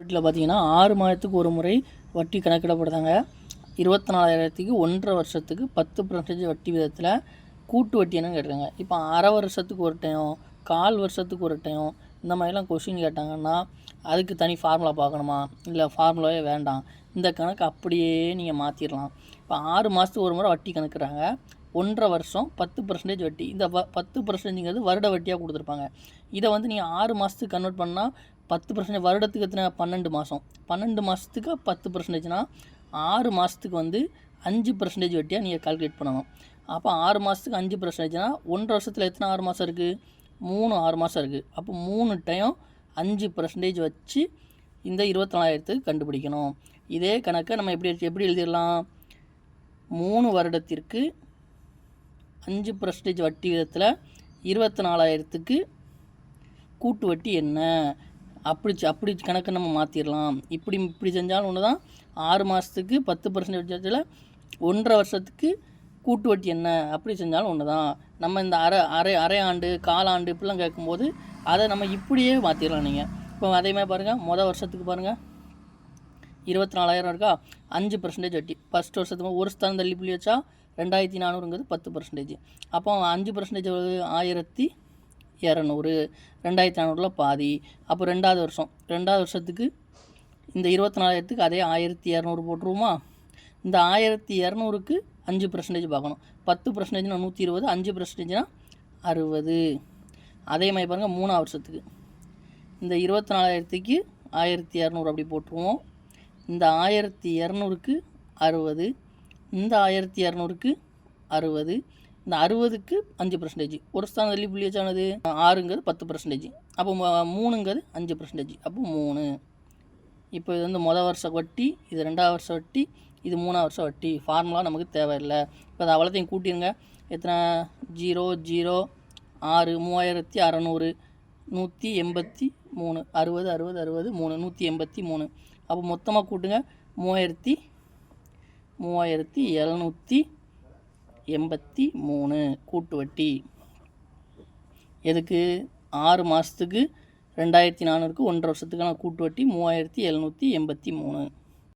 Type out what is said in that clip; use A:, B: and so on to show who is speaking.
A: வீட்டில் பார்த்தீங்கன்னா ஆறு மாதத்துக்கு ஒரு முறை வட்டி கணக்கிடப்படுதாங்க. இருபத்தி நாலாயிரத்துக்கு ஒன்றரை வருஷத்துக்கு பத்து பர்சன்டேஜ் வட்டி விதத்தில் கூட்டு வட்டி என்னன்னு கேட்டிருக்காங்க. இப்போ அரை வருஷத்துக்கு ஒரு டைம் கால் வருஷத்துக்கு ஒரு டைம் இந்த மாதிரிலாம் கொஷின் கேட்டாங்கன்னா அதுக்கு தனி ஃபார்முலா பார்க்கணுமா? இல்லை ஃபார்முலாவே வேண்டாம். இந்த கணக்கு அப்படியே நீங்கள் மாற்றிடலாம் இப்போ ஆறு மாதத்துக்கு ஒரு முறை வட்டி கணக்குறாங்க. ஒன்றரை வருஷம் பத்து பர்சன்டேஜ் வட்டி. இந்த ப பத்து பர்சன்டேஜ்ங்கிறது வருட வட்டியாக கொடுத்துருப்பாங்க. இதை வந்து நீங்கள் ஆறு மாதத்துக்கு கன்வெர்ட் பண்ணால் பத்து பர்சன்டேஜ் வருடத்துக்கு எத்தனை? பன்னெண்டு மாதம் பன்னெண்டு மாதத்துக்கு பத்து பர்சன்டேஜ்னா ஆறு மாதத்துக்கு வந்து அஞ்சு பர்சன்டேஜ் வட்டியாக நீங்கள் கால்குலேட் பண்ணணும். அப்போ ஆறு மாதத்துக்கு அஞ்சு பர்சன்டேஜ்னா ஒன்றரை வருஷத்தில் எத்தனை ஆறு மாதம் இருக்குது மூணு ஆறு மாதம் இருக்குது அப்போ மூணு டைம் அஞ்சு பர்சன்டேஜ் வச்சு இந்த இருபத்தி நாலாயிரத்துக்கு கண்டுபிடிக்கணும். இதே கணக்கை நம்ம எப்படி எப்படி எழுதிடலாம்? மூணு வருடத்திற்கு அஞ்சு பர்சன்டேஜ் வட்டி விதத்தில் இருபத்தி நாலாயிரத்துக்கு கூட்டு வட்டி என்ன? அப்படி அப்படி கணக்கு நம்ம மாற்றிடலாம் இப்படி இப்படி செஞ்சாலும் ஒன்று தான் ஆறு மாதத்துக்கு பத்து பர்சன்டேஜில் ஒன்றரை வருஷத்துக்கு கூட்டு வட்டி என்ன? அப்படி செஞ்சாலும் ஒன்று தான் நம்ம இந்த அரை அரை அரை ஆண்டு காலாண்டு இப்படிலாம் கேட்கும்போது அதை நம்ம இப்படியே மாற்றிடலாம் நீங்கள் இப்போ அதே மாதிரி பாருங்கள் மொதல் வருஷத்துக்கு பாருங்கள் இருபத்தி நாலாயிரம் இருக்கா? அஞ்சு பர்சன்டேஜ் வட்டி. ஃபஸ்ட் வருஷத்துக்கு ஒரு ஸ்தானம் தள்ளி புள்ளி வச்சா ரெண்டாயிரத்தி நானூறுங்கிறது பத்து பர்சன்டேஜ் அப்போ அஞ்சு பர்சன்டேஜ் ஆயிரத்தி இரநூறு ரெண்டாயிரத்தி நானூறுல பாதி. அப்போ ரெண்டாவது வருஷம். ரெண்டாவது வருஷத்துக்கு இந்த இருபத்தி நாலாயிரத்துக்கு அதே ஆயிரத்தி இரநூறு போட்டுருவோமா? இந்த ஆயிரத்தி இரநூறுக்கு அஞ்சு பர்சன்டேஜ் பார்க்கணும். பத்து பர்சன்டேஜ்னால் நூற்றி இருபது அஞ்சு பர்சன்டேஜ்னால் அறுபது. அதே மாதிரி பாருங்கள் மூணாவது வருஷத்துக்கு. இந்த இருபத்தி நாலாயிரத்துக்கு ஆயிரத்தி இரநூறு அப்படி போட்டுருவோம். இந்த ஆயிரத்தி இரநூறுக்கு அறுபது இந்த ஆயிரத்தி இரநூறுக்கு அறுபது இந்த அறுபதுக்கு அஞ்சு பர்சன்டேஜ் ஒரு ஸ்தானம் தள்ளி புள்ளி வச்சானது? ஆறுங்கிறது பத்து பர்சன்டேஜ் அப்போ மூணுங்கிறது அஞ்சு பர்சன்டேஜ் அப்போ மூணு. இப்போ இது வந்து மொதல் வருஷ வட்டி இது ரெண்டாவது வருஷம் வட்டி இது மூணாவது வருஷம் வட்டி. ஃபார்முலா நமக்கு தேவையில்லை. இப்போ அதை அவ்வளோத்தையும் கூட்டிடுங்க எத்தனை? ஜீரோ ஜீரோ ஆறு மூவாயிரத்தி அறநூறு நூற்றி எண்பத்தி மூணு. அறுபது அறுபது அறுபது மூணு. நூற்றி எண்பத்தி மூணு. அப்போ மொத்தமாக கூட்டுங்க. மூவாயிரத்தி மூவாயிரத்தி எழுநூற்றி எண்பத்தி மூணு கூட்டு வட்டி எதுக்கு? ஆறு மாதத்துக்கு ரெண்டாயிரத்தி நானூறுக்கு ஒன்றரை வருஷத்துக்கான கூட்டு வட்டி மூவாயிரத்தி எழுநூற்றி எண்பத்தி மூணு.